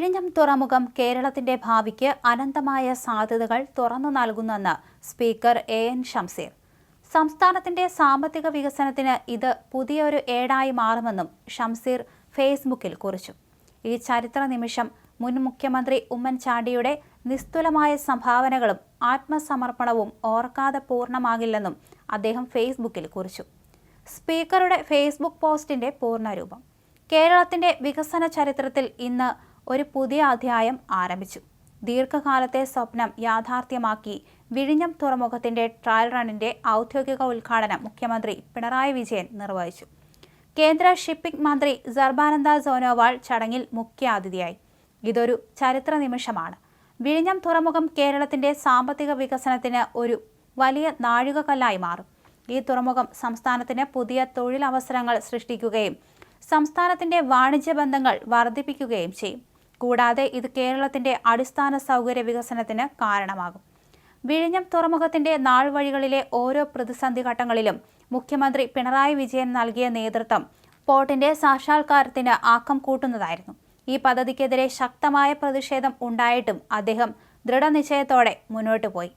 വിഴിഞ്ഞം തുറമുഖം കേരളത്തിന്റെ ഭാവിക്ക് അനന്തമായ സാധ്യതകൾ തുറന്നു നൽകുന്നെന്ന് സ്പീക്കർ എ എൻ ഷംസീർ സംസ്ഥാനത്തിന്റെ സാമ്പത്തിക വികസനത്തിന് ഇത് പുതിയൊരു ഏടായി മാറുമെന്നും ഷംസീർ ഫേസ്ബുക്കിൽ കുറിച്ചു. ഈ ചരിത്ര നിമിഷം മുൻ മുഖ്യമന്ത്രി ഉമ്മൻചാണ്ടിയുടെ നിസ്തുലമായ സംഭാവനകളും ആത്മസമർപ്പണവും ഓർക്കാതെ പൂർണമാകില്ലെന്നും അദ്ദേഹം ഫേസ്ബുക്കിൽ കുറിച്ചു. സ്പീക്കറുടെ ഫേസ്ബുക്ക് പോസ്റ്റിന്റെ പൂർണരൂപം കേരളത്തിന്റെ വികസന ചരിത്രത്തിൽ ഇന്ന് ഒരു പുതിയ അധ്യായം ആരംഭിച്ചു. ദീർഘകാലത്തെ സ്വപ്നം യാഥാർത്ഥ്യമാക്കി വിഴിഞ്ഞം തുറമുഖത്തിന്റെ ട്രയൽ റണ്ണിന്റെ ഔദ്യോഗിക ഉദ്ഘാടനം മുഖ്യമന്ത്രി പിണറായി വിജയൻ നിർവഹിച്ചു. കേന്ദ്ര ഷിപ്പിംഗ് മന്ത്രി സർബാനന്ദ സോനോവാൾ ചടങ്ങിൽ മുഖ്യാതിഥിയായി. ഇതൊരു ചരിത്ര നിമിഷമാണ്. വിഴിഞ്ഞം തുറമുഖം കേരളത്തിന്റെ സാമ്പത്തിക വികസനത്തിന് ഒരു വലിയ നാഴികക്കല്ലായി മാറും. ഈ തുറമുഖം സംസ്ഥാനത്തിന് പുതിയ തൊഴിലവസരങ്ങൾ സൃഷ്ടിക്കുകയും സംസ്ഥാനത്തിന്റെ വാണിജ്യ ബന്ധങ്ങൾ വർദ്ധിപ്പിക്കുകയും ചെയ്യും. കൂടാതെ ഇത് കേരളത്തിന്റെ അടിസ്ഥാന സൗകര്യ വികസനത്തിന് കാരണമാകും. വിഴിഞ്ഞം തുറമുഖത്തിന്റെ നാൾ വഴികളിലെ ഓരോ പ്രതിസന്ധി ഘട്ടങ്ങളിലും മുഖ്യമന്ത്രി പിണറായി വിജയൻ നൽകിയ നേതൃത്വം പോർട്ടിന്റെ സാക്ഷാത്കാരത്തിന് ആക്കം കൂട്ടുന്നതായിരുന്നു. ഈ പദ്ധതിക്കെതിരെ ശക്തമായ പ്രതിഷേധം ഉണ്ടായിട്ടും അദ്ദേഹം ദൃഢനിശ്ചയത്തോടെ മുന്നോട്ടു പോയി.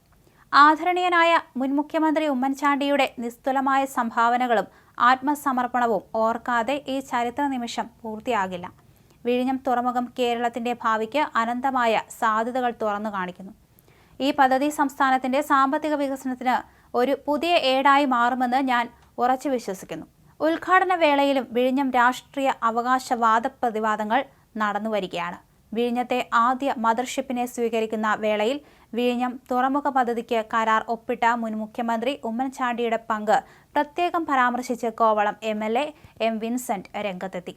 ആദരണീയനായ മുൻ മുഖ്യമന്ത്രി ഉമ്മൻചാണ്ടിയുടെ നിസ്തുലമായ സംഭാവനകളും ആത്മസമർപ്പണവും ഓർക്കാതെ ഈ ചരിത്ര നിമിഷം പൂർത്തിയാകില്ല. വിഴിഞ്ഞം തുറമുഖം കേരളത്തിന്റെ ഭാവിക്ക് അനന്തമായ സാധ്യതകൾ തുറന്നു കാണിക്കുന്നു. ഈ പദ്ധതി സംസ്ഥാനത്തിന്റെ സാമ്പത്തിക വികസനത്തിന് ഒരു പുതിയ ഏടായി മാറുമെന്ന് ഞാൻ ഉറച്ചു വിശ്വസിക്കുന്നു. ഉദ്ഘാടന വേളയിലും വിഴിഞ്ഞം രാഷ്ട്രീയ അവകാശവാദ പ്രതിവാദങ്ങൾ നടന്നു വരികയാണ്. വിഴിഞ്ഞത്തെ ആദ്യ മദർഷിപ്പിനെ സ്വീകരിക്കുന്ന വേളയിൽ വിഴിഞ്ഞം തുറമുഖ പദ്ധതിക്ക് കരാർ ഒപ്പിട്ട മുൻ മുഖ്യമന്ത്രി ഉമ്മൻചാണ്ടിയുടെ പങ്ക് പ്രത്യേകം പരാമർശിച്ച് Kovalam M L A M Vincent രംഗത്തെത്തി.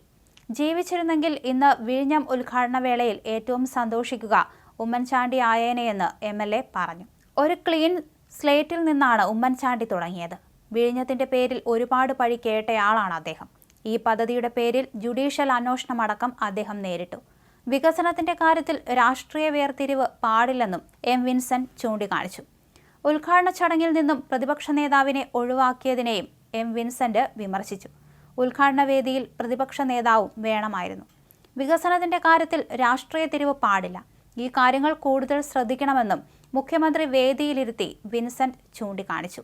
ജീവിച്ചിരുന്നെങ്കിൽ ഇന്ന് വിഴിഞ്ഞം ഉദ്ഘാടന വേളയിൽ ഏറ്റവും സന്തോഷിക്കുക. ഉമ്മൻചാണ്ടി ആയേനെയെന്ന് എം എൽ എ പറഞ്ഞു. ഒരു ക്ലീൻ സ്ലേറ്റിൽ നിന്നാണ് ഉമ്മൻചാണ്ടി തുടങ്ങിയത്. വിഴിഞ്ഞത്തിന്റെ പേരിൽ ഒരുപാട് പഴി കേട്ടയാളാണ് അദ്ദേഹം. ഈ പദ്ധതിയുടെ പേരിൽ ജുഡീഷ്യൽ അന്വേഷണമടക്കം അദ്ദേഹം നേരിട്ടു. വികസനത്തിന്റെ കാര്യത്തിൽ രാഷ്ട്രീയ വേർതിരിവ് പാടില്ലെന്നും എം വിൻസെന്റ് ചൂണ്ടിക്കാണിച്ചു. ഉദ്ഘാടന ചടങ്ങിൽ നിന്നും പ്രതിപക്ഷ നേതാവിനെ ഒഴിവാക്കിയതിനെയും എം വിൻസെന്റ് വിമർശിച്ചു. ഉദ്ഘാടന വേദിയിൽ പ്രതിപക്ഷ നേതാവും വേണമായിരുന്നു. വികസനത്തിന്റെ കാര്യത്തിൽ രാഷ്ട്രീയ തിരിവ് പാടില്ല. ഈ കാര്യങ്ങൾ കൂടുതൽ ശ്രദ്ധിക്കണമെന്നും മുഖ്യമന്ത്രി വേദിയിലിരുത്തി വിൻസെന്റ് ചൂണ്ടിക്കാണിച്ചു.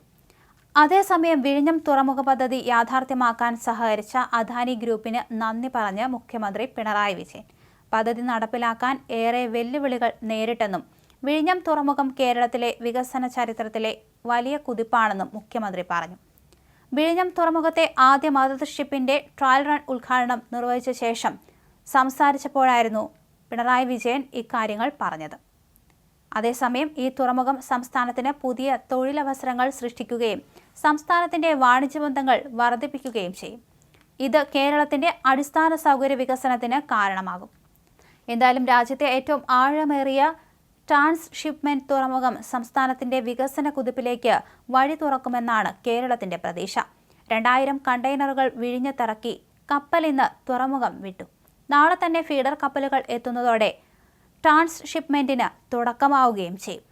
അതേസമയം വിഴിഞ്ഞം തുറമുഖ പദ്ധതി യാഥാർത്ഥ്യമാക്കാൻ സഹകരിച്ച അദാനി ഗ്രൂപ്പിന് നന്ദി പറഞ്ഞ് മുഖ്യമന്ത്രി പിണറായി വിജയൻ. പദ്ധതി നടപ്പിലാക്കാൻ ഏറെ വെല്ലുവിളികൾ നേരിട്ടെന്നും വിഴിഞ്ഞം തുറമുഖം കേരളത്തിലെ വികസന ചരിത്രത്തിലെ വലിയ കുതിപ്പാണെന്നും മുഖ്യമന്ത്രി പറഞ്ഞു. വിഴിഞ്ഞം തുറമുഖത്തെ ആദ്യ മദർഷിപ്പിന്റെ ട്രയൽ റൺ ഉദ്ഘാടനം നിർവഹിച്ച ശേഷം സംസാരിച്ചപ്പോഴായിരുന്നു പിണറായി വിജയൻ ഇക്കാര്യങ്ങൾ പറഞ്ഞത്. അതേസമയം ഈ തുറമുഖം സംസ്ഥാനത്തിന് പുതിയ തൊഴിലവസരങ്ങൾ സൃഷ്ടിക്കുകയും സംസ്ഥാനത്തിന്റെ വാണിജ്യ ബന്ധങ്ങൾ വർദ്ധിപ്പിക്കുകയും ചെയ്യും. ഇത് കേരളത്തിന്റെ അടിസ്ഥാന സൗകര്യ വികസനത്തിന് കാരണമാകും. എന്തായാലും രാജ്യത്തെ ഏറ്റവും ആഴമേറിയ ട്രാൻസ്ഷിപ്മെന്റ് തുറമുഖം സംസ്ഥാനത്തിന്റെ വികസന കുതിപ്പിലേക്ക് വഴി തുറക്കുമെന്നാണ് കേരളത്തിന്റെ പ്രതീക്ഷ. രണ്ടായിരം കണ്ടെയ്നറുകൾ വിഴിഞ്ഞത്തിറക്കി കപ്പൽ ഇന്ന് തുറമുഖം വിട്ടു. നാളെ തന്നെ ഫീഡർ കപ്പലുകൾ എത്തുന്നതോടെ ട്രാൻസ്ഷിപ്മെന്റിന് തുടക്കമാവുകയും ചെയ്യും.